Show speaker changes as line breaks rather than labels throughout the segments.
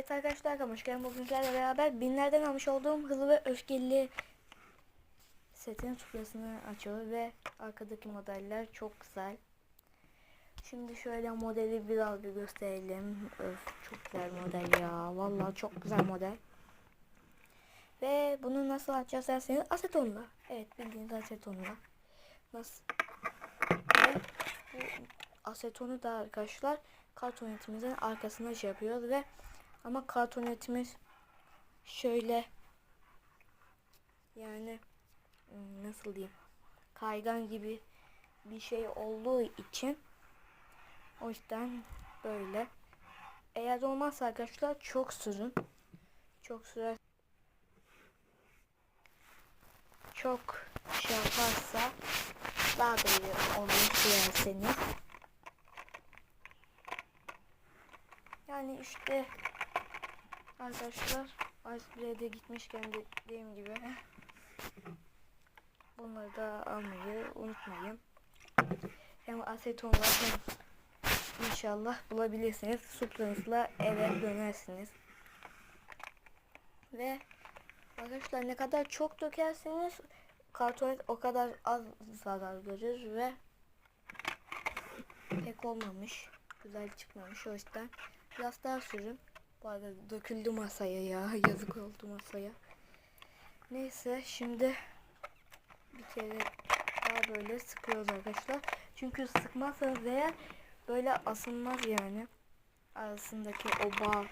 Evet arkadaşlar hoş bugün sizlerle beraber binlerden almış olduğum hızlı ve öfkeli setin suplasını açıyoruz ve arkadaki modeller çok güzel. Şimdi şöyle modeli biraz bir gösterelim. Öf çok güzel model ya. Vallahi çok güzel model. Ve bunu nasıl açacağız derseniz asetonla. Evet bildiğiniz asetonla. Nasıl? Ve bu asetonu da arkadaşlar kartonetimizin arkasına şey yapıyoruz ve ama kartonetimiz şöyle yani nasıl diyeyim kaygan gibi bir şey olduğu için o yüzden böyle. Eğer olmazsa arkadaşlar çok sürün çok sürer çok şey yaparsa daha da iyi olur sürerseniz yani işte arkadaşlar Iceberg'e gitmişken dediğim gibi bunları da almayı unutmayın. Hem aseton var hem inşallah bulabilirsiniz. Supranızla eve dönersiniz. Ve arkadaşlar ne kadar çok dökerseniz kartonet o kadar az zarar görür ve pek olmamış güzel çıkmamış. O yüzden biraz daha sürün bu arada döküldü masaya ya. Yazık oldu masaya. Neyse şimdi bir kere daha böyle sıkıyoruz arkadaşlar. Çünkü sıkmazsanız eğer böyle asılmaz yani. Arasındaki o bağ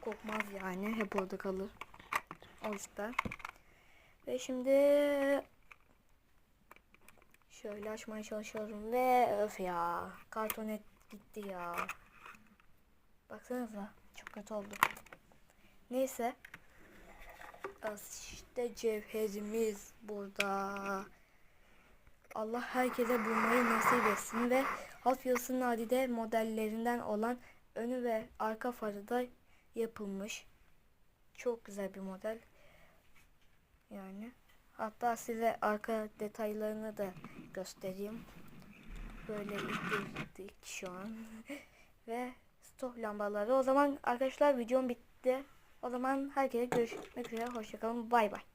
kopmaz yani. Hep orada kalır. O yüzden. Ve şimdi şöyle açmaya çalışıyorum ve öf ya kartonet gitti ya. Baksanıza çok kötü oldu neyse işte cevherimiz burada Allah herkese bulmayı nasip etsin ve Hot Wheels'ın nadide modellerinden olan önü ve arka farı da yapılmış. Çok güzel bir model. Yani hatta size arka detaylarını da göstereyim. Böyle indirdik şu an. ve stop lambaları. O zaman arkadaşlar videom bitti. O zaman herkese görüşmek üzere. Hoşçakalın. Bay bay.